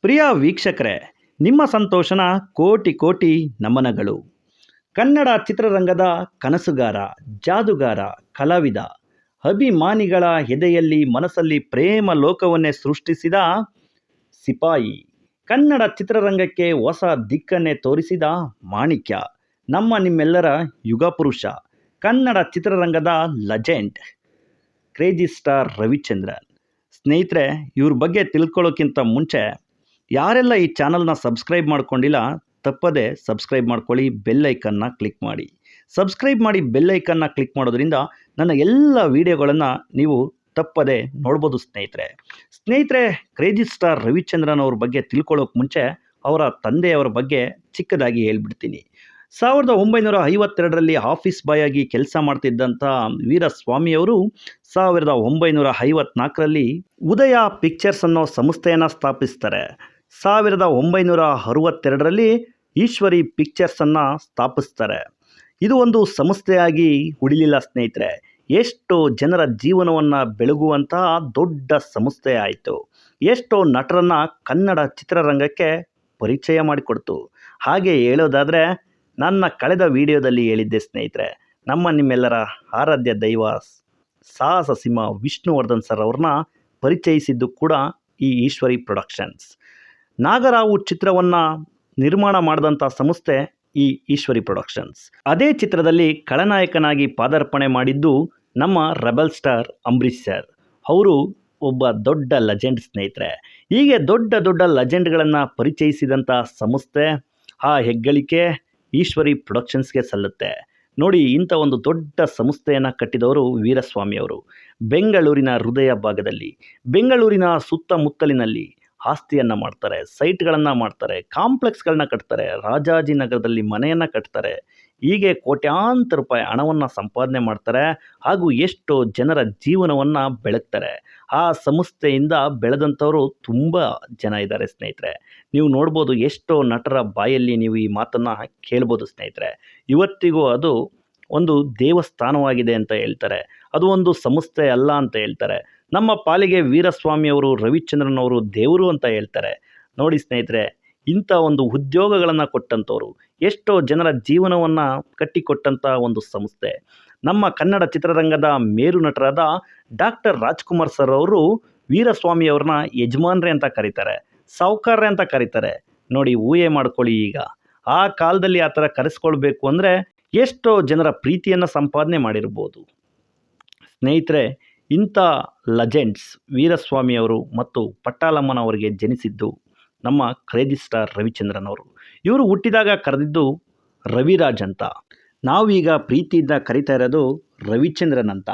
ಪ್ರಿಯ ವೀಕ್ಷಕರೇ, ನಿಮ್ಮ ಸಂತೋಷನ ಕೋಟಿ ಕೋಟಿ ನಮನಗಳು. ಕನ್ನಡ ಚಿತ್ರರಂಗದ ಕನಸುಗಾರ, ಜಾದುಗಾರ, ಕಲಾವಿದ, ಅಭಿಮಾನಿಗಳ ಎದೆಯಲ್ಲಿ ಮನಸ್ಸಲ್ಲಿ ಪ್ರೇಮ ಲೋಕವನ್ನೇ ಸೃಷ್ಟಿಸಿದ ಸಿಪಾಯಿ, ಕನ್ನಡ ಚಿತ್ರರಂಗಕ್ಕೆ ಹೊಸ ದಿಕ್ಕನ್ನೇ ತೋರಿಸಿದ ಮಾಣಿಕ್ಯ, ನಮ್ಮ ನಿಮ್ಮೆಲ್ಲರ ಯುಗಪುರುಷ ಕನ್ನಡ ಚಿತ್ರರಂಗದ ಲೆಜೆಂಡ್ ಕ್ರೇಜಿ ಸ್ಟಾರ್ ರವಿಚಂದ್ರನ್. ಸ್ನೇಹಿತರೆ, ಇವ್ರ ಬಗ್ಗೆ ತಿಳ್ಕೊಳ್ಳೋಕ್ಕಿಂತ ಮುಂಚೆ, ಯಾರೆಲ್ಲ ಈ ಚಾನಲ್ನ ಸಬ್ಸ್ಕ್ರೈಬ್ ಮಾಡ್ಕೊಂಡಿಲ್ಲ, ತಪ್ಪದೆ ಸಬ್ಸ್ಕ್ರೈಬ್ ಮಾಡ್ಕೊಳ್ಳಿ ಬೆಲ್ ಐಕನ್ನ ಕ್ಲಿಕ್ ಮಾಡಿ. ಸಬ್ಸ್ಕ್ರೈಬ್ ಮಾಡಿ ಬೆಲ್ ಐಕನ್ನ ಕ್ಲಿಕ್ ಮಾಡೋದ್ರಿಂದ ನನ್ನ ಎಲ್ಲ ವೀಡಿಯೋಗಳನ್ನು ನೀವು ತಪ್ಪದೆ ನೋಡ್ಬೋದು ಸ್ನೇಹಿತರೆ. ಸ್ನೇಹಿತರೆ ಕ್ರೇಜಿ ಸ್ಟಾರ್ ರವಿಚಂದ್ರನ್ ಅವ್ರ ಬಗ್ಗೆ ತಿಳ್ಕೊಳ್ಳೋಕೆ ಮುಂಚೆ, ಅವರ ತಂದೆಯವರ ಬಗ್ಗೆ ಚಿಕ್ಕದಾಗಿ ಹೇಳ್ಬಿಡ್ತೀನಿ. ಸಾವಿರದ ಒಂಬೈನೂರ ಐವತ್ತೆರಡರಲ್ಲಿ ಆಫೀಸ್ ಬಾಯ್ ಆಗಿ ಕೆಲಸ ಮಾಡ್ತಿದ್ದಂಥ ವೀರಸ್ವಾಮಿಯವರು ಸಾವಿರದ ಒಂಬೈನೂರ ಐವತ್ನಾಲ್ಕರಲ್ಲಿ ಉದಯ ಪಿಕ್ಚರ್ಸ್ ಅನ್ನೋ ಸಂಸ್ಥೆಯನ್ನು ಸ್ಥಾಪಿಸ್ತಾರೆ. ಸಾವಿರದ ಒಂಬೈನೂರ ಅರವತ್ತೆರಡರಲ್ಲಿ ಈಶ್ವರಿ ಪಿಕ್ಚರ್ಸನ್ನು ಸ್ಥಾಪಿಸ್ತಾರೆ. ಇದು ಒಂದು ಸಂಸ್ಥೆಯಾಗಿ ಉಳಿಲಿಲ್ಲ ಸ್ನೇಹಿತರೆ. ಎಷ್ಟೋ ಜನರ ಜೀವನವನ್ನು ಬೆಳಗುವಂತಹ ದೊಡ್ಡ ಸಂಸ್ಥೆ ಆಯಿತು. ಎಷ್ಟೋ ನಟರನ್ನು ಕನ್ನಡ ಚಿತ್ರರಂಗಕ್ಕೆ ಪರಿಚಯ ಮಾಡಿಕೊಡ್ತು. ಹಾಗೆ ಹೇಳೋದಾದರೆ ನನ್ನ ಕಳೆದ ವಿಡಿಯೋದಲ್ಲಿ ಹೇಳಿದ್ದೆ ಸ್ನೇಹಿತರೆ, ನಮ್ಮ ನಿಮ್ಮೆಲ್ಲರ ಆರಾಧ್ಯ ದೈವ ಸಾಹಸ ಸಿಂಹ ವಿಷ್ಣುವರ್ಧನ್ ಸರ್ ಅವ್ರನ್ನ ಪರಿಚಯಿಸಿದ್ದು ಕೂಡ ಈ ಈಶ್ವರಿ ಪ್ರೊಡಕ್ಷನ್ಸ್. ನಾಗರಾವು ಚಿತ್ರವನ್ನು ನಿರ್ಮಾಣ ಮಾಡಿದಂಥ ಸಂಸ್ಥೆ ಈ ಈಶ್ವರಿ ಪ್ರೊಡಕ್ಷನ್ಸ್. ಅದೇ ಚಿತ್ರದಲ್ಲಿ ಖಳನಾಯಕನಾಗಿ ಪಾದಾರ್ಪಣೆ ಮಾಡಿದ್ದು ನಮ್ಮ ರೆಬಲ್ ಸ್ಟಾರ್ ಅಂಬರೀಶ್ ಸರ್. ಅವರು ಒಬ್ಬ ದೊಡ್ಡ ಲೆಜೆಂಡ್ ಸ್ನೇಹಿತರೆ. ಹೀಗೆ ದೊಡ್ಡ ದೊಡ್ಡ ಲೆಜೆಂಡ್ಗಳನ್ನು ಪರಿಚಯಿಸಿದಂಥ ಸಂಸ್ಥೆ, ಆ ಹೆಗ್ಗಳಿಕೆ ಈಶ್ವರಿ ಪ್ರೊಡಕ್ಷನ್ಸ್ಗೆ ಸಲ್ಲುತ್ತೆ. ನೋಡಿ, ಇಂಥ ಒಂದು ದೊಡ್ಡ ಸಂಸ್ಥೆಯನ್ನು ಕಟ್ಟಿದವರು ವೀರಸ್ವಾಮಿಯವರು ಬೆಂಗಳೂರಿನ ಹೃದಯ ಭಾಗದಲ್ಲಿ, ಬೆಂಗಳೂರಿನ ಸುತ್ತಮುತ್ತಲಿನಲ್ಲಿ ಆಸ್ತಿಯನ್ನು ಮಾಡ್ತಾರೆ, ಸೈಟ್ಗಳನ್ನು ಮಾಡ್ತಾರೆ, ಕಾಂಪ್ಲೆಕ್ಸ್ಗಳನ್ನ ಕಟ್ತಾರೆ ರಾಜಾಜಿನಗರದಲ್ಲಿ ಮನೆಯನ್ನು ಕಟ್ತಾರೆ. ಹೀಗೆ ಕೋಟ್ಯಾಂತರ ರೂಪಾಯಿ ಹಣವನ್ನು ಸಂಪಾದನೆ ಮಾಡ್ತಾರೆ ಹಾಗೂ ಎಷ್ಟೋ ಜನರ ಜೀವನವನ್ನು ಬೆಳಗ್ತಾರೆ. ಆ ಸಂಸ್ಥೆಯಿಂದ ಬೆಳೆದಂಥವರು ತುಂಬ ಜನ ಇದ್ದಾರೆ ಸ್ನೇಹಿತರೆ. ನೀವು ನೋಡ್ಬೋದು ಎಷ್ಟೋ ನಟರ ಬಾಯಲ್ಲಿ ನೀವು ಈ ಮಾತನ್ನು ಕೇಳ್ಬೋದು ಸ್ನೇಹಿತರೆ. ಇವತ್ತಿಗೂ ಅದು ಒಂದು ದೇವಸ್ಥಾನವಾಗಿದೆ ಅಂತ ಹೇಳ್ತಾರೆ. ಅದು ಒಂದು ಸಂಸ್ಥೆ ಅಲ್ಲ ಅಂತ ಹೇಳ್ತಾರೆ. ನಮ್ಮ ಪಾಲಿಗೆ ವೀರಸ್ವಾಮಿಯವರು ರವಿಚಂದ್ರನ್ ಅವರು ದೇವರು ಅಂತ ಹೇಳ್ತಾರೆ. ನೋಡಿ ಸ್ನೇಹಿತರೆ, ಇಂಥ ಒಂದು ಉದ್ಯೋಗಗಳನ್ನು ಕೊಟ್ಟಂಥವ್ರು, ಎಷ್ಟೋ ಜನರ ಜೀವನವನ್ನು ಕಟ್ಟಿಕೊಟ್ಟಂಥ ಒಂದು ಸಂಸ್ಥೆ. ನಮ್ಮ ಕನ್ನಡ ಚಿತ್ರರಂಗದ ಮೇರು ನಟರಾದ ಡಾಕ್ಟರ್ ರಾಜ್ಕುಮಾರ್ ಸರ್ ಅವರು ವೀರಸ್ವಾಮಿ ಅವ್ರನ್ನ ಯಜಮಾನ್ರೆ ಅಂತ ಕರೀತಾರೆ ಸಾವುಕಾರ್ರೆ ಅಂತ ಕರೀತಾರೆ. ನೋಡಿ, ಊಹೆ ಮಾಡ್ಕೊಳ್ಳಿ ಈಗ. ಆ ಕಾಲದಲ್ಲಿ ಆ ಥರ ಕರೆಸ್ಕೊಳ್ಬೇಕು ಅಂದರೆ ಎಷ್ಟೋ ಜನರ ಪ್ರೀತಿಯನ್ನು ಸಂಪಾದನೆ ಮಾಡಿರ್ಬೋದು. ಸ್ನೇಹಿತರೆ, ಇಂಥ ಲಜೆಂಡ್ಸ್ ವೀರಸ್ವಾಮಿಯವರು ಮತ್ತು ಪಟ್ಟಾಲಮ್ಮನವರಿಗೆ ಜನಿಸಿದ್ದು ನಮ್ಮ ಕ್ರೇಜಿ ಸ್ಟಾರ್ ರವಿಚಂದ್ರನ್ ಅವರು. ಇವರು ಹುಟ್ಟಿದಾಗ ಕರೆದಿದ್ದು ರವಿರಾಜ್ ಅಂತ. ನಾವೀಗ ಪ್ರೀತಿಯಿಂದ ಕರಿತಾ ಇರೋದು ರವಿಚಂದ್ರನ್ ಅಂತ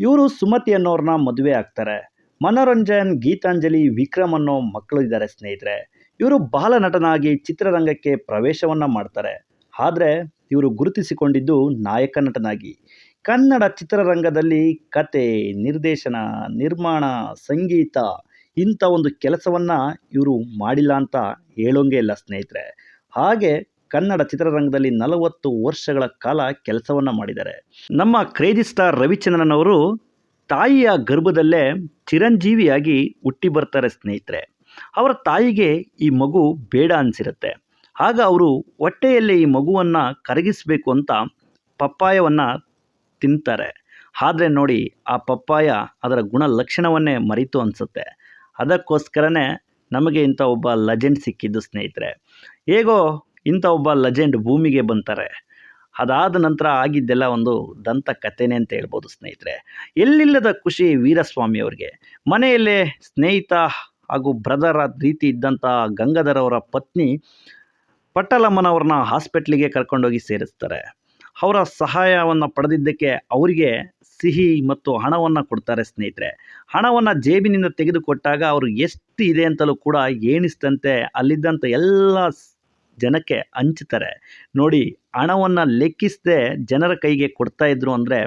ಇವರು ಸುಮತಿ ಅನ್ನೋರನ್ನ ಮದುವೆ ಆಗ್ತಾರೆ. ಮನೋರಂಜನ್, ಗೀತಾಂಜಲಿ, ವಿಕ್ರಮ್ ಅನ್ನೋ ಮಕ್ಕಳು ಇದ್ದಾರೆ ಸ್ನೇಹಿತರೆ. ಇವರು ಬಾಲನಟನಾಗಿ ಚಿತ್ರರಂಗಕ್ಕೆ ಪ್ರವೇಶವನ್ನು ಮಾಡ್ತಾರೆ. ಆದರೆ ಇವರು ಗುರುತಿಸಿಕೊಂಡಿದ್ದು ನಾಯಕ ನಟನಾಗಿ. ಕನ್ನಡ ಚಿತ್ರರಂಗದಲ್ಲಿ ಕತೆ, ನಿರ್ದೇಶನ, ನಿರ್ಮಾಣ, ಸಂಗೀತ ಇಂಥ ಒಂದು ಕೆಲಸವನ್ನು ಇವರು ಮಾಡಿಲ್ಲ ಅಂತ ಹೇಳೋಂಗೆ ಇಲ್ಲ ಸ್ನೇಹಿತರೆ. ಹಾಗೆ ಕನ್ನಡ ಚಿತ್ರರಂಗದಲ್ಲಿ ನಲವತ್ತು ವರ್ಷಗಳ ಕಾಲ ಕೆಲಸವನ್ನು ಮಾಡಿದ್ದಾರೆ. ನಮ್ಮ ಕ್ರೇಜಿ ಸ್ಟಾರ್ ರವಿಚಂದ್ರನ್ ಅವರು ತಾಯಿಯ ಗರ್ಭದಲ್ಲೇ ಚಿರಂಜೀವಿಯಾಗಿ ಹುಟ್ಟಿ ಬರ್ತಾರೆ ಸ್ನೇಹಿತರೆ. ಅವರ ತಾಯಿಗೆ ಈ ಮಗು ಬೇಡ ಅನಿಸಿರುತ್ತೆ. ಆಗ ಅವರು ಹೊಟ್ಟೆಯಲ್ಲಿ ಈ ಮಗುವನ್ನು ಕರಗಿಸಬೇಕು ಅಂತ ಪಪ್ಪಾಯವನ್ನು ತಿಂತಾರೆ. ಆದರೆ ನೋಡಿ, ಆ ಪಪ್ಪಾಯ ಅದರ ಗುಣ ಲಕ್ಷಣವನ್ನೇ ಮರಿತು ಅನಿಸುತ್ತೆ. ಅದಕ್ಕೋಸ್ಕರನೇ ನಮಗೆ ಇಂಥ ಒಬ್ಬ ಲಜೆಂಡ್ ಸಿಕ್ಕಿದ್ದು ಸ್ನೇಹಿತರೆ. ಹೇಗೋ ಇಂಥ ಒಬ್ಬ ಲೆಜೆಂಡ್ ಭೂಮಿಗೆ ಬಂತಾರೆ. ಅದಾದ ನಂತರ ಆಗಿದ್ದೆಲ್ಲ ಒಂದು ದಂತ ಕಥೆನೇ ಅಂತ ಹೇಳ್ಬೋದು ಸ್ನೇಹಿತರೆ. ಎಲ್ಲಿಲ್ಲದ ಖುಷಿ ವೀರಸ್ವಾಮಿ ಅವ್ರಿಗೆ. ಮನೆಯಲ್ಲೇ ಸ್ನೇಹಿತ ಹಾಗೂ ಬ್ರದರ್ ರೀತಿ ಇದ್ದಂಥ ಗಂಗಾಧರ್ ಅವರ ಪತ್ನಿ ಪಟ್ಟಲಮ್ಮನವ್ರನ್ನ ಹಾಸ್ಪಿಟ್ಲಿಗೆ ಕರ್ಕೊಂಡೋಗಿ ಸೇರಿಸ್ತಾರೆ. ಅವರ ಸಹಾಯವನ್ನು ಪಡೆದಿದ್ದಕ್ಕೆ ಅವರಿಗೆ ಸಿಹಿ ಮತ್ತು ಹಣವನ್ನು ಕೊಡ್ತಾರೆ ಸ್ನೇಹಿತರೆ. ಹಣವನ್ನು ಜೇಬಿನಿಂದ ತೆಗೆದುಕೊಟ್ಟಾಗ ಅವರು ಎಷ್ಟು ಇದೆ ಅಂತಲೂ ಕೂಡ ಏಣಿಸ್ತಂತೆ ಅಲ್ಲಿದ್ದಂಥ ಎಲ್ಲ ಜನಕ್ಕೆ ಹಂಚ್ತಾರೆ. ನೋಡಿ, ಹಣವನ್ನು ಲೆಕ್ಕಿಸದೆ ಜನರ ಕೈಗೆ ಕೊಡ್ತಾ ಇದ್ರು ಅಂದರೆ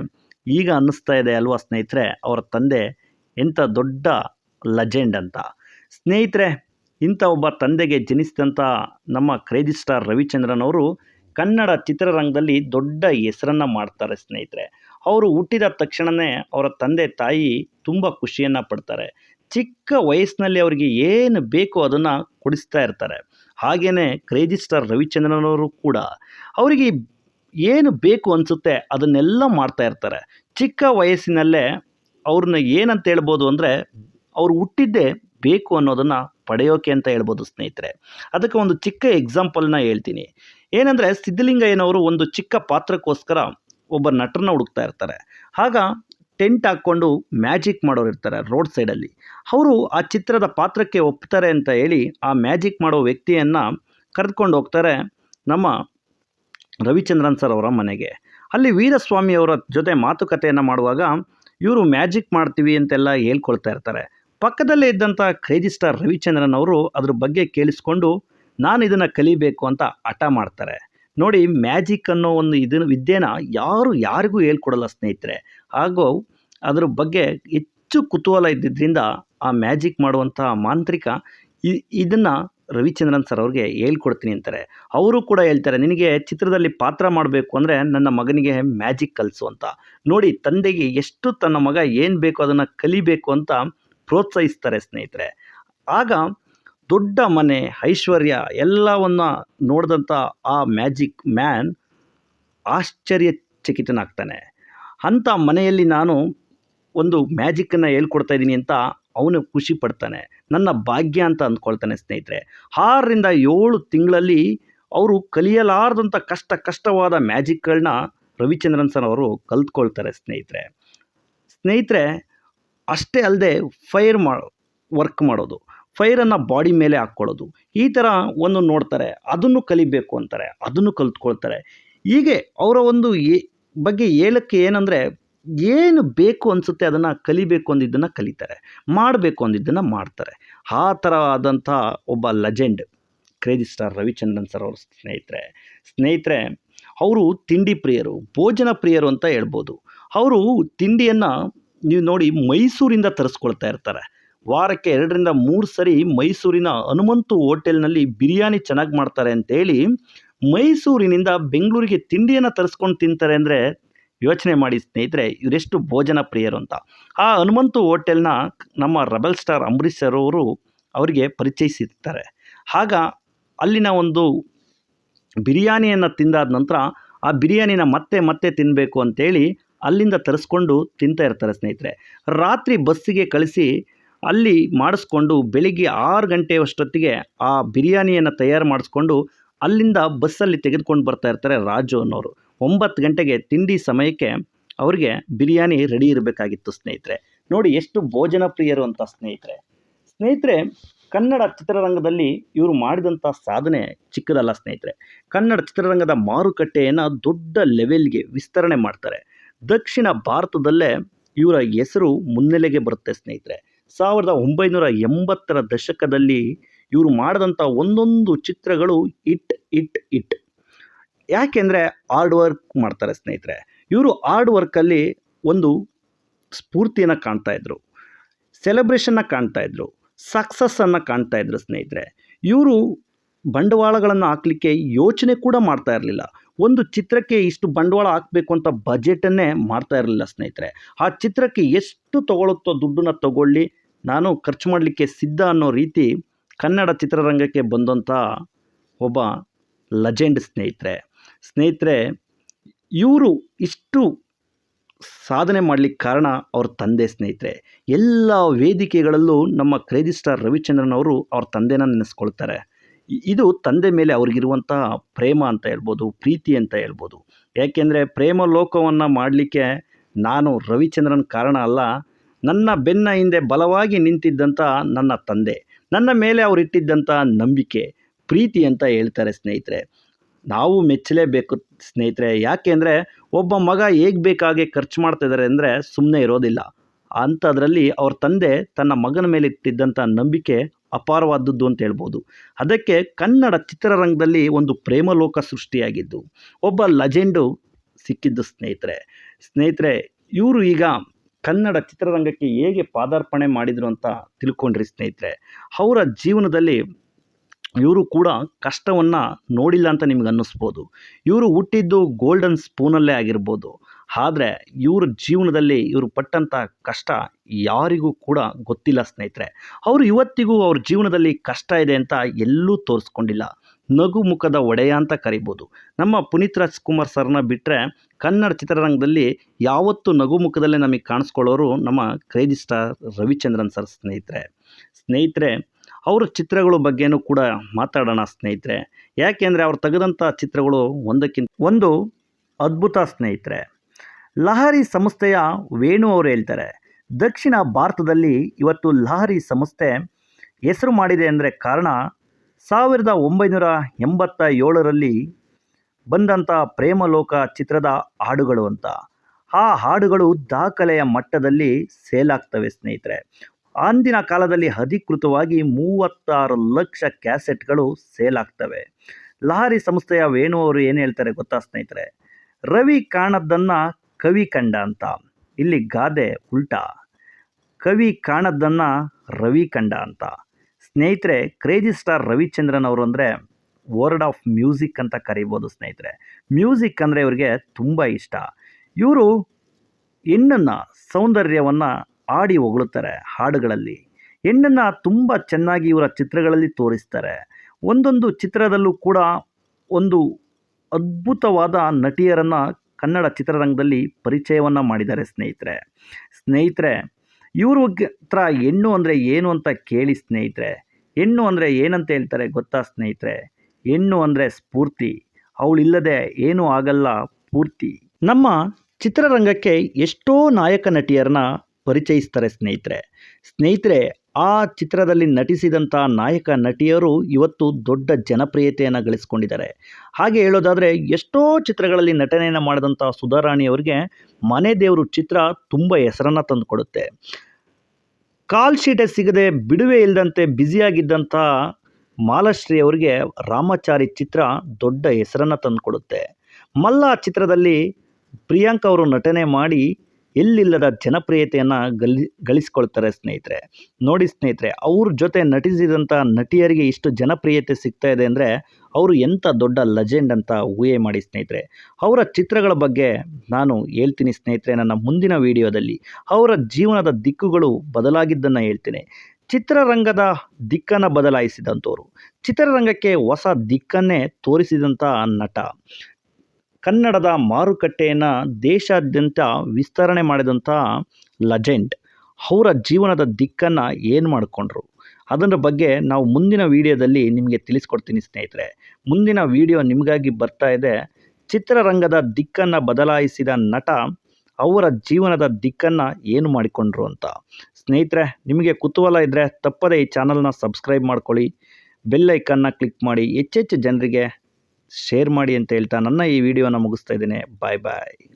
ಈಗ ಅನ್ನಿಸ್ತಾ ಇದೆ ಅಲ್ವಾ ಸ್ನೇಹಿತರೆ? ಅವರ ತಂದೆ ಎಂಥ ದೊಡ್ಡ ಲಜೆಂಡ್ ಅಂತ. ಸ್ನೇಹಿತರೆ, ಇಂಥ ಒಬ್ಬ ತಂದೆಗೆ ಜನಿಸಿದಂಥ ನಮ್ಮ ಕ್ರೇಜಿ ಸ್ಟಾರ್ ರವಿಚಂದ್ರನ್ ಅವರು ಕನ್ನಡ ಚಿತ್ರರಂಗದಲ್ಲಿ ದೊಡ್ಡ ಹೆಸರನ್ನು ಮಾಡ್ತಾರೆ ಸ್ನೇಹಿತರೆ. ಅವರು ಹುಟ್ಟಿದ ತಕ್ಷಣವೇ ಅವರ ತಂದೆ ತಾಯಿ ತುಂಬ ಖುಷಿಯನ್ನು ಪಡ್ತಾರೆ. ಚಿಕ್ಕ ವಯಸ್ಸಿನಲ್ಲಿ ಅವರಿಗೆ ಏನು ಬೇಕೋ ಅದನ್ನು ಕೊಡಿಸ್ತಾ ಇರ್ತಾರೆ. ಹಾಗೆಯೇ ಕ್ರೇಜಿ ಸ್ಟಾರ್ ರವಿಚಂದ್ರನ್ ಅವರು ಕೂಡ ಅವರಿಗೆ ಏನು ಬೇಕು ಅನಿಸುತ್ತೆ ಅದನ್ನೆಲ್ಲ ಮಾಡ್ತಾ ಇರ್ತಾರೆ. ಚಿಕ್ಕ ವಯಸ್ಸಿನಲ್ಲೇ ಅವ್ರನ್ನ ಏನಂತ ಹೇಳ್ಬೋದು ಅಂದರೆ ಅವ್ರು ಹುಟ್ಟಿದ್ದೇ ಬೇಕು ಅನ್ನೋದನ್ನು ಪಡೆಯೋಕೆ ಅಂತ ಹೇಳ್ಬೋದು ಸ್ನೇಹಿತರೆ. ಅದಕ್ಕೆ ಒಂದು ಚಿಕ್ಕ ಎಕ್ಸಾಂಪಲ್ನ ಹೇಳ್ತೀನಿ. ಏನಂದರೆ ಸಿದ್ಧಲಿಂಗಯ್ಯನವರು ಒಂದು ಚಿಕ್ಕ ಪಾತ್ರಕ್ಕೋಸ್ಕರ ಒಬ್ಬ ನಟರನ್ನ ಹುಡುಕ್ತಾ ಇರ್ತಾರೆ. ಆಗ ಟೆಂಟ್ ಹಾಕ್ಕೊಂಡು ಮ್ಯಾಜಿಕ್ ಮಾಡೋರು ಇರ್ತಾರೆ ರೋಡ್ ಸೈಡಲ್ಲಿ. ಅವರು ಆ ಚಿತ್ರದ ಪಾತ್ರಕ್ಕೆ ಒಪ್ತಾರೆ ಅಂತ ಹೇಳಿ ಆ ಮ್ಯಾಜಿಕ್ ಮಾಡೋ ವ್ಯಕ್ತಿಯನ್ನು ಕರೆದುಕೊಂಡು ಹೋಗ್ತಾರೆ ನಮ್ಮ ರವಿಚಂದ್ರನ್ ಸರ್ ಅವರ ಮನೆಗೆ. ಅಲ್ಲಿ ವೀರಸ್ವಾಮಿ ಅವರ ಜೊತೆ ಮಾತುಕತೆಯನ್ನು ಮಾಡುವಾಗ ಇವರು ಮ್ಯಾಜಿಕ್ ಮಾಡ್ತೀವಿ ಅಂತೆಲ್ಲ ಹೇಳ್ಕೊಳ್ತಾ ಇರ್ತಾರೆ. ಪಕ್ಕದಲ್ಲೇ ಇದ್ದಂಥ ಕ್ರೇಜಿ ಸ್ಟಾರ್ ರವಿಚಂದ್ರನ್ ಅವರು ಅದ್ರ ಬಗ್ಗೆ ಕೇಳಿಸ್ಕೊಂಡು ನಾನು ಇದನ್ನು ಕಲಿಬೇಕು ಅಂತ ಹಠ ಮಾಡ್ತಾರೆ. ನೋಡಿ, ಮ್ಯಾಜಿಕ್ ಅನ್ನೋ ಒಂದು ಇದನ್ನು, ವಿದ್ಯೆನ ಯಾರು ಯಾರಿಗೂ ಹೇಳ್ಕೊಡಲ್ಲ ಸ್ನೇಹಿತರೆ. ಹಾಗೂ ಅದರ ಬಗ್ಗೆ ಹೆಚ್ಚು ಕುತೂಹಲ ಇದ್ದಿದ್ದರಿಂದ ಆ ಮ್ಯಾಜಿಕ್ ಮಾಡುವಂಥ ಮಾಂತ್ರಿಕ ಇ, ಇದನ್ನು ರವಿಚಂದ್ರನ್ ಸರ್ ಅವ್ರಿಗೆ ಹೇಳ್ಕೊಡ್ತೀನಿ ಅಂತಾರೆ. ಅವರು ಕೂಡ ಹೇಳ್ತಾರೆ, ನಿನಗೆ ಚಿತ್ರದಲ್ಲಿ ಪಾತ್ರ ಮಾಡಬೇಕು ಅಂದರೆ ನನ್ನ ಮಗನಿಗೆ ಮ್ಯಾಜಿಕ್ ಕಲಿಸು ಅಂತ. ನೋಡಿ, ತಂದೆಗೆ ಎಷ್ಟು ತನ್ನ ಮಗ ಏನು ಬೇಕು ಅದನ್ನು ಕಲಿಬೇಕು ಅಂತ ಪ್ರೋತ್ಸಾಹಿಸ್ತಾರೆ ಸ್ನೇಹಿತರೆ. ಆಗ ದೊಡ್ಡ ಮನೆ, ಐಶ್ವರ್ಯ ಎಲ್ಲವನ್ನ ನೋಡಿದಂಥ ಆ ಮ್ಯಾಜಿಕ್ ಮ್ಯಾನ್ ಆಶ್ಚರ್ಯಚಕಿತನಾಗ್ತಾನೆ. ಅಂಥ ಮನೆಯಲ್ಲಿ ನಾನು ಒಂದು ಮ್ಯಾಜಿಕ್ಕನ್ನು ಹೇಳ್ಕೊಡ್ತಾ ಇದ್ದೀನಿ ಅಂತ ಅವನು ಖುಷಿ ಪಡ್ತಾನೆ. ನನ್ನ ಭಾಗ್ಯ ಅಂತ ಅಂದ್ಕೊಳ್ತಾನೆ ಸ್ನೇಹಿತರೆ. ಆರರಿಂದ ಏಳು ತಿಂಗಳಲ್ಲಿ ಅವರು ಕಲಿಯಲಾರದಂಥ ಕಷ್ಟ ಕಷ್ಟವಾದ ಮ್ಯಾಜಿಕ್ಗಳನ್ನ ರವಿಚಂದ್ರನ್ ಸರ್ ಅವರು ಕಲ್ತ್ಕೊಳ್ತಾರೆ ಸ್ನೇಹಿತರೆ. ಸ್ನೇಹಿತರೆ, ಅಷ್ಟೇ ಅಲ್ಲದೆ ಫೈರ್ ಮಾ, ವರ್ಕ್ ಮಾಡೋದು. ಫೈರನ್ನು ಬಾಡಿ ಮೇಲೆ ಹಾಕ್ಕೊಳ್ಳೋದು. ಈ ಥರ ಒಂದು ನೋಡ್ತಾರೆ. ಅದನ್ನು ಕಲಿಬೇಕು ಅಂತಾರೆ. ಅದನ್ನು ಕಲ್ತ್ಕೊಳ್ತಾರೆ. ಹೀಗೆ ಅವರ ಒಂದು ಎ, ಬಗ್ಗೆ ಹೇಳಕ್ಕೆ ಏನಂದರೆ ಏನು ಬೇಕು ಅನಿಸುತ್ತೆ ಅದನ್ನು ಕಲಿಬೇಕು ಅಂದಿದ್ದನ್ನು ಕಲಿತಾರೆ. ಮಾಡಬೇಕು ಅಂದಿದ್ದನ್ನು ಮಾಡ್ತಾರೆ. ಆ ಥರ ಆದಂಥ ಒಬ್ಬ legend crazy star Ravichandran sir ಅವ್ರ ಸ್ನೇಹಿತರೆ ಸ್ನೇಹಿತರೆ, ಅವರು ತಿಂಡಿ ಪ್ರಿಯರು, ಭೋಜನ ಪ್ರಿಯರು ಅಂತ ಹೇಳ್ಬೋದು. ಅವರು ತಿಂಡಿಯನ್ನು ನೀವು ನೋಡಿ ಮೈಸೂರಿಂದ ತರಿಸ್ಕೊಳ್ತಾ ಇರ್ತಾರೆ. ವಾರಕ್ಕೆ ಎರಡರಿಂದ ಮೂರು ಸರಿ ಮೈಸೂರಿನ ಹನುಮಂತು ಹೋಟೆಲ್ನಲ್ಲಿ ಬಿರಿಯಾನಿ ಚೆನ್ನಾಗಿ ಮಾಡ್ತಾರೆ ಅಂತೇಳಿ ಮೈಸೂರಿನಿಂದ ಬೆಂಗಳೂರಿಗೆ ತಿಂಡಿಯನ್ನು ತರಿಸ್ಕೊಂಡು ತಿಂತಾರೆ ಅಂದರೆ ಯೋಚನೆ ಮಾಡಿ ಸ್ನೇಹಿತರೆ, ಇವರೆಷ್ಟು ಭೋಜನ ಪ್ರಿಯರು ಅಂತ. ಆ ಹನುಮಂತು ಹೋಟೆಲ್ನ ನಮ್ಮ ರಬಲ್ ಸ್ಟಾರ್ ಅಂಬರೀಷ್ ಸರ್ ಅವರು ಅವರಿಗೆ ಪರಿಚಯಿಸಿರ್ತಾರೆ. ಆಗ ಅಲ್ಲಿನ ಒಂದು ಬಿರಿಯಾನಿಯನ್ನು ತಿಂದಾದ ನಂತರ ಆ ಬಿರಿಯಾನಿನ ಮತ್ತೆ ಮತ್ತೆ ತಿನ್ನಬೇಕು ಅಂತೇಳಿ ಅಲ್ಲಿಂದ ತರಿಸ್ಕೊಂಡು ತಿಂತಾ ಇರ್ತಾರೆ ಸ್ನೇಹಿತರೆ. ರಾತ್ರಿ ಬಸ್ಸಿಗೆ ಕಳಿಸಿ ಅಲ್ಲಿ ಮಾಡಿಸ್ಕೊಂಡು ಬೆಳಿಗ್ಗೆ ಆರು ಗಂಟೆಯಷ್ಟೊತ್ತಿಗೆ ಆ ಬಿರಿಯಾನಿಯನ್ನು ತಯಾರು ಮಾಡಿಸ್ಕೊಂಡು ಅಲ್ಲಿಂದ ಬಸ್ಸಲ್ಲಿ ತೆಗೆದುಕೊಂಡು ಬರ್ತಾ ಇರ್ತಾರೆ ರಾಜು ಅನ್ನೋರು. ಒಂಬತ್ತು ಗಂಟೆಗೆ ತಿಂಡಿ ಸಮಯಕ್ಕೆ ಅವರಿಗೆ ಬಿರಿಯಾನಿ ರೆಡಿ ಇರಬೇಕಾಗಿತ್ತು ಸ್ನೇಹಿತರೆ. ನೋಡಿ ಎಷ್ಟು ಭೋಜನ ಪ್ರಿಯರು ಅಂತ ಸ್ನೇಹಿತರೆ. ಸ್ನೇಹಿತರೆ, ಕನ್ನಡ ಚಿತ್ರರಂಗದಲ್ಲಿ ಇವರು ಮಾಡಿದಂಥ ಸಾಧನೆ ಚಿಕ್ಕದಲ್ಲ ಸ್ನೇಹಿತರೆ. ಕನ್ನಡ ಚಿತ್ರರಂಗದ ಮಾರುಕಟ್ಟೆಯನ್ನು ದೊಡ್ಡ ಲೆವೆಲ್ಗೆ ವಿಸ್ತರಣೆ ಮಾಡ್ತಾರೆ. ದಕ್ಷಿಣ ಭಾರತದಲ್ಲೇ ಇವರ ಹೆಸರು ಮುನ್ನೆಲೆಗೆ ಬರುತ್ತೆ ಸ್ನೇಹಿತರೆ. ಸಾವಿರದ ಒಂಬೈನೂರ ಎಂಬತ್ತರ ದಶಕದಲ್ಲಿ ಇವರು ಮಾಡಿದಂಥ ಒಂದೊಂದು ಚಿತ್ರಗಳು ಇಟ್ ಇಟ್ ಇಟ್ ಯಾಕೆಂದರೆ ಹಾರ್ಡ್ ವರ್ಕ್ ಮಾಡ್ತಾರೆ ಸ್ನೇಹಿತರೆ. ಇವರು ಹಾರ್ಡ್ ವರ್ಕಲ್ಲಿ ಒಂದು ಸ್ಫೂರ್ತಿಯನ್ನು ಕಾಣ್ತಾ ಇದ್ದರು ಸೆಲೆಬ್ರೇಷನ್ನ ಕಾಣ್ತಾ ಇದ್ದರು ಸಕ್ಸಸ್ಸನ್ನು ಕಾಣ್ತಾ ಇದ್ರು ಸ್ನೇಹಿತರೆ. ಇವರು ಬಂಡವಾಳಗಳನ್ನು ಹಾಕಲಿಕ್ಕೆ ಯೋಚನೆ ಕೂಡ ಮಾಡ್ತಾ ಇರಲಿಲ್ಲ. ಒಂದು ಚಿತ್ರಕ್ಕೆ ಇಷ್ಟು ಬಂಡವಾಳ ಹಾಕಬೇಕು ಅಂತ ಬಜೆಟನ್ನೇ ಮಾಡ್ತಾ ಇರಲಿಲ್ಲ ಸ್ನೇಹಿತರೆ. ಆ ಚಿತ್ರಕ್ಕೆ ಎಷ್ಟು ತಗೊಳುತ್ತೋ ದುಡ್ಡನ್ನ ತಗೊಳ್ಳಿ ನಾನು ಖರ್ಚು ಮಾಡಲಿಕ್ಕೆ ಸಿದ್ಧ ಅನ್ನೋ ರೀತಿ ಕನ್ನಡ ಚಿತ್ರರಂಗಕ್ಕೆ ಬಂದಂಥ ಒಬ್ಬ ಲಜೆಂಡ್ ಸ್ನೇಹಿತರೆ. ಸ್ನೇಹಿತರೆ, ಇವರು ಇಷ್ಟು ಸಾಧನೆ ಮಾಡಲಿಕ್ಕೆ ಕಾರಣ ಅವ್ರ ತಂದೆ ಸ್ನೇಹಿತರೆ. ಎಲ್ಲ ವೇದಿಕೆಗಳಲ್ಲೂ ನಮ್ಮ ಕ್ರೇಜಿ ಸ್ಟಾರ್ ರವಿಚಂದ್ರನ್ ಅವರು ಅವ್ರ ತಂದೆನ ನೆನೆಸ್ಕೊಳ್ತಾರೆ. ಇದು ತಂದೆ ಮೇಲೆ ಅವ್ರಿಗಿರುವಂಥ ಪ್ರೇಮ ಅಂತ ಹೇಳ್ಬೋದು, ಪ್ರೀತಿ ಅಂತ ಹೇಳ್ಬೋದು. ಯಾಕೆಂದರೆ ಪ್ರೇಮ ಲೋಕವನ್ನು ಮಾಡಲಿಕ್ಕೆ ನಾನು ರವಿಚಂದ್ರನ್ ಕಾರಣ ಅಲ್ಲ ನನ್ನ ಬೆನ್ನ ಹಿಂದೆ ಬಲವಾಗಿ ನಿಂತಿದ್ದಂಥ ನನ್ನ ತಂದೆ, ನನ್ನ ಮೇಲೆ ಅವರು ಇಟ್ಟಿದ್ದಂಥ ನಂಬಿಕೆ, ಪ್ರೀತಿ ಅಂತ ಹೇಳ್ತಾರೆ ಸ್ನೇಹಿತರೆ. ನಾವು ಮೆಚ್ಚಲೇಬೇಕು ಸ್ನೇಹಿತರೆ, ಯಾಕೆ ಅಂದರೆ ಒಬ್ಬ ಮಗ ಹೇಗೆ ಬೇಕಾಗೆ ಖರ್ಚು ಮಾಡ್ತಾ ಇದ್ದಾರೆ ಅಂದರೆ ಸುಮ್ಮನೆ ಇರೋದಿಲ್ಲ. ಅಂಥದ್ರಲ್ಲಿ ಅವ್ರ ತಂದೆ ತನ್ನ ಮಗನ ಮೇಲೆ ಇಟ್ಟಿದ್ದಂಥ ನಂಬಿಕೆ ಅಪಾರವಾದದ್ದು ಅಂತ ಹೇಳ್ಬೋದು. ಅದಕ್ಕೆ ಕನ್ನಡ ಚಿತ್ರರಂಗದಲ್ಲಿ ಒಂದು ಪ್ರೇಮಲೋಕ ಸೃಷ್ಟಿಯಾಗಿದ್ದು, ಒಬ್ಬ ಲಜೆಂಡು ಸಿಕ್ಕಿದ್ದು ಸ್ನೇಹಿತರೆ. ಸ್ನೇಹಿತರೆ, ಇವರು ಈಗ ಕನ್ನಡ ಚಿತ್ರರಂಗಕ್ಕೆ ಹೇಗೆ ಪಾದಾರ್ಪಣೆ ಮಾಡಿದರು ಅಂತ ತಿಳ್ಕೊಂಡ್ರಿ ಸ್ನೇಹಿತರೆ. ಅವರ ಜೀವನದಲ್ಲಿ ಇವರು ಕೂಡ ಕಷ್ಟವನ್ನು ನೋಡಿಲ್ಲ ಅಂತ ನಿಮ್ಗೆ ಅನ್ನಿಸ್ಬೋದು. ಇವರು ಹುಟ್ಟಿದ್ದು ಗೋಲ್ಡನ್ ಸ್ಪೂನಲ್ಲೇ ಆಗಿರ್ಬೋದು. ಆದರೆ ಇವ್ರ ಜೀವನದಲ್ಲಿ ಇವರು ಪಟ್ಟಂಥ ಕಷ್ಟ ಯಾರಿಗೂ ಕೂಡ ಗೊತ್ತಿಲ್ಲ ಸ್ನೇಹಿತರೆ. ಅವರು ಇವತ್ತಿಗೂ ಅವ್ರ ಜೀವನದಲ್ಲಿ ಕಷ್ಟ ಇದೆ ಅಂತ ಎಲ್ಲೂ ತೋರಿಸ್ಕೊಂಡಿಲ್ಲ. ನಗು ಮುಖದ ಒಡೆಯ ಅಂತ ಕರಿಬೋದು. ನಮ್ಮ ಪುನೀತ್ ರಾಜ್ಕುಮಾರ್ ಸರ್ನ ಬಿಟ್ಟರೆ ಕನ್ನಡ ಚಿತ್ರರಂಗದಲ್ಲಿ ಯಾವತ್ತೂ ನಗು ಮುಖದಲ್ಲೇ ನಮಗೆ ಕಾಣಿಸ್ಕೊಳ್ಳೋರು ನಮ್ಮ ಕ್ರೇಜಿ ಸ್ಟಾರ್ ರವಿಚಂದ್ರನ್ ಸರ್ ಸ್ನೇಹಿತರೆ. ಸ್ನೇಹಿತರೆ, ಅವರ ಚಿತ್ರಗಳ ಬಗ್ಗೆನೂ ಕೂಡ ಮಾತಾಡೋಣ ಸ್ನೇಹಿತರೆ. ಯಾಕೆಂದರೆ ಅವ್ರು ತೆಗೆದಂಥ ಚಿತ್ರಗಳು ಒಂದಕ್ಕಿಂತ ಒಂದು ಅದ್ಭುತ ಸ್ನೇಹಿತರೆ. ಲಹರಿ ಸಂಸ್ಥೆಯ ವೇಣು ಅವರು ಹೇಳ್ತಾರೆ, ದಕ್ಷಿಣ ಭಾರತದಲ್ಲಿ ಇವತ್ತು ಲಹರಿ ಸಂಸ್ಥೆ ಹೆಸರು ಮಾಡಿದೆ ಅಂದರೆ ಕಾರಣ ಸಾವಿರದ ಒಂಬೈನೂರ ಎಂಬತ್ತ ಏಳರಲ್ಲಿ ಬಂದಂಥ ಪ್ರೇಮಲೋಕ ಚಿತ್ರದ ಹಾಡುಗಳು ಅಂತ. ಆ ಹಾಡುಗಳು ದಾಖಲೆಯ ಮಟ್ಟದಲ್ಲಿ ಸೇಲ್ ಆಗ್ತವೆ ಸ್ನೇಹಿತರೆ. ಅಂದಿನ ಕಾಲದಲ್ಲಿ ಅಧಿಕೃತವಾಗಿ ಮೂವತ್ತಾರು ಲಕ್ಷ ಕ್ಯಾಸೆಟ್ಗಳು ಸೇಲ್ ಆಗ್ತವೆ. ಲಹರಿ ಸಂಸ್ಥೆಯ ವೇಣು ಅವರು ಏನು ಹೇಳ್ತಾರೆ ಗೊತ್ತಾ ಸ್ನೇಹಿತರೆ? ರವಿ ಕಾಣದ್ದನ್ನು ಕವಿ ಕಂಡ ಅಂತ. ಇಲ್ಲಿ ಗಾದೆ ಉಲ್ಟಾ. ಕವಿ ಕಾಣದ್ದನ್ನು ರವಿ ಕಂಡ ಅಂತ. ಸ್ನೇಹಿತರೆ ಕ್ರೇಜಿ ಸ್ಟಾರ್ ರವಿಚಂದ್ರನ್ ಅವರು ಅಂದರೆ ವರ್ಡ್ ಆಫ್ ಮ್ಯೂಸಿಕ್ ಅಂತ ಕರಿಬೋದು ಸ್ನೇಹಿತರೆ. ಮ್ಯೂಸಿಕ್ ಅಂದರೆ ಇವರಿಗೆ ತುಂಬ ಇಷ್ಟ. ಇವರು ಹೆಣ್ಣನ್ನು, ಸೌಂದರ್ಯವನ್ನು ಆಡಿ ಹೊಗಳುತ್ತಾರೆ ಹಾಡುಗಳಲ್ಲಿ. ಹೆಣ್ಣನ್ನು ತುಂಬ ಚೆನ್ನಾಗಿ ಇವರ ಚಿತ್ರಗಳಲ್ಲಿ ತೋರಿಸ್ತಾರೆ. ಒಂದೊಂದು ಚಿತ್ರದಲ್ಲೂ ಕೂಡ ಒಂದು ಅದ್ಭುತವಾದ ನಟಿಯರನ್ನು ಕನ್ನಡ ಚಿತ್ರರಂಗದಲ್ಲಿ ಪರಿಚಯವನ್ನು ಮಾಡಿದ್ದಾರೆ ಸ್ನೇಹಿತರೆ. ಸ್ನೇಹಿತರೆ ಇವ್ರ ಹತ್ರ ಹೆಣ್ಣು ಅಂದರೆ ಏನು ಅಂತ ಕೇಳಿ ಸ್ನೇಹಿತರೆ, ಹೆಣ್ಣು ಅಂದರೆ ಏನಂತ ಹೇಳ್ತಾರೆ ಗೊತ್ತಾ ಸ್ನೇಹಿತರೆ? ಹೆಣ್ಣು ಅಂದರೆ ಸ್ಫೂರ್ತಿ ಅವಳಿಲ್ಲದೆ ಏನೂ ಆಗಲ್ಲ ಪೂರ್ತಿ. ನಮ್ಮ ಚಿತ್ರರಂಗಕ್ಕೆ ಎಷ್ಟೋ ನಾಯಕ ನಟಿಯರನ್ನ ಪರಿಚಯಿಸ್ತಾರೆ ಸ್ನೇಹಿತರೆ. ಸ್ನೇಹಿತರೆ ಆ ಚಿತ್ರದಲ್ಲಿ ನಟಿಸಿದಂಥ ನಾಯಕ ನಟಿಯರು ಇವತ್ತು ದೊಡ್ಡ ಜನಪ್ರಿಯತೆಯನ್ನು ಗಳಿಸ್ಕೊಂಡಿದ್ದಾರೆ. ಹಾಗೆ ಹೇಳೋದಾದರೆ, ಎಷ್ಟೋ ಚಿತ್ರಗಳಲ್ಲಿ ನಟನೆಯನ್ನು ಮಾಡಿದಂಥ ಸುಧಾರಾಣಿ ಅವರಿಗೆ ಮನೆ ದೇವರು ಚಿತ್ರ ತುಂಬ ಹೆಸರನ್ನು ತಂದುಕೊಡುತ್ತೆ. ಕಾಲ್ ಶೀಟೇ ಸಿಗದೆ ಬಿಡುವೆ ಇಲ್ಲದಂತೆ ಬ್ಯುಸಿಯಾಗಿದ್ದಂಥ ಮಾಲಶ್ರೀ ಅವರಿಗೆ ರಾಮಚಾರಿ ಚಿತ್ರ ದೊಡ್ಡ ಹೆಸರನ್ನು ತಂದುಕೊಡುತ್ತೆ. ಮಲ್ಲ ಚಿತ್ರದಲ್ಲಿ ಪ್ರಿಯಾಂಕ ಅವರು ನಟನೆ ಮಾಡಿ ಎಲ್ಲಿಲ್ಲದ ಜನಪ್ರಿಯತೆಯನ್ನು ಗಲ್ಲಿ ಗಳಿಸ್ಕೊಳ್ತಾರೆ ಸ್ನೇಹಿತರೆ. ನೋಡಿ ಸ್ನೇಹಿತರೆ, ಅವ್ರ ಜೊತೆ ನಟಿಸಿದಂಥ ನಟಿಯರಿಗೆ ಇಷ್ಟು ಜನಪ್ರಿಯತೆ ಸಿಗ್ತಾ ಇದೆ ಅಂದರೆ ಅವರು ಎಂಥ ದೊಡ್ಡ ಲೆಜೆಂಡ್ ಅಂತ ಊಹೆ ಮಾಡಿ ಸ್ನೇಹಿತರೆ. ಅವರ ಚಿತ್ರಗಳ ಬಗ್ಗೆ ನಾನು ಹೇಳ್ತೀನಿ ಸ್ನೇಹಿತರೆ ನನ್ನ ಮುಂದಿನ ವಿಡಿಯೋದಲ್ಲಿ. ಅವರ ಜೀವನದ ದಿಕ್ಕುಗಳು ಬದಲಾಗಿದ್ದನ್ನು ಹೇಳ್ತೀನಿ. ಚಿತ್ರರಂಗದ ದಿಕ್ಕನ್ನು ಬದಲಾಯಿಸಿದಂಥವ್ರು ಚಿತ್ರರಂಗಕ್ಕೆ ಹೊಸ ದಿಕ್ಕನ್ನೇ ತೋರಿಸಿದಂಥ ನಟ. ಕನ್ನಡದ ಮಾರುಕಟ್ಟೆಯನ್ನು ದೇಶಾದ್ಯಂತ ವಿಸ್ತರಣೆ ಮಾಡಿದಂಥ ಲಜೆಂಡ್ ಅವರ ಜೀವನದ ದಿಕ್ಕನ್ನು ಏನು ಮಾಡಿಕೊಂಡ್ರು? ಅದರ ಬಗ್ಗೆ ನಾವು ಮುಂದಿನ ವಿಡಿಯೋದಲ್ಲಿ ನಿಮಗೆ ತಿಳಿಸ್ಕೊಡ್ತೀನಿ ಸ್ನೇಹಿತರೆ. ಮುಂದಿನ ವಿಡಿಯೋ ನಿಮಗಾಗಿ ಬರ್ತಾ ಇದೆ. ಚಿತ್ರರಂಗದ ದಿಕ್ಕನ್ನು ಬದಲಾಯಿಸಿದ ನಟ ಅವರ ಜೀವನದ ದಿಕ್ಕನ್ನು ಏನು ಮಾಡಿಕೊಂಡ್ರು ಅಂತ. ಸ್ನೇಹಿತರೆ, ನಿಮಗೆ ಕುತೂಹಲ ಇದ್ದರೆ ತಪ್ಪದೇ ಈ ಚಾನಲ್ನ ಸಬ್ಸ್ಕ್ರೈಬ್ ಮಾಡ್ಕೊಳ್ಳಿ. ಬೆಲ್ ಐಕನ್ನ ಕ್ಲಿಕ್ ಮಾಡಿ. ಹೆಚ್ಚೆಚ್ಚು ಜನರಿಗೆ ಶೇರ್ ಮಾಡಿ ಅಂತ ಹೇಳ್ತಾ ನನ್ನ ಈ ವಿಡಿಯೋನ ಮುಗಿಸ್ತಾ ಇದ್ದೀನಿ. ಬಾಯ್ ಬಾಯ್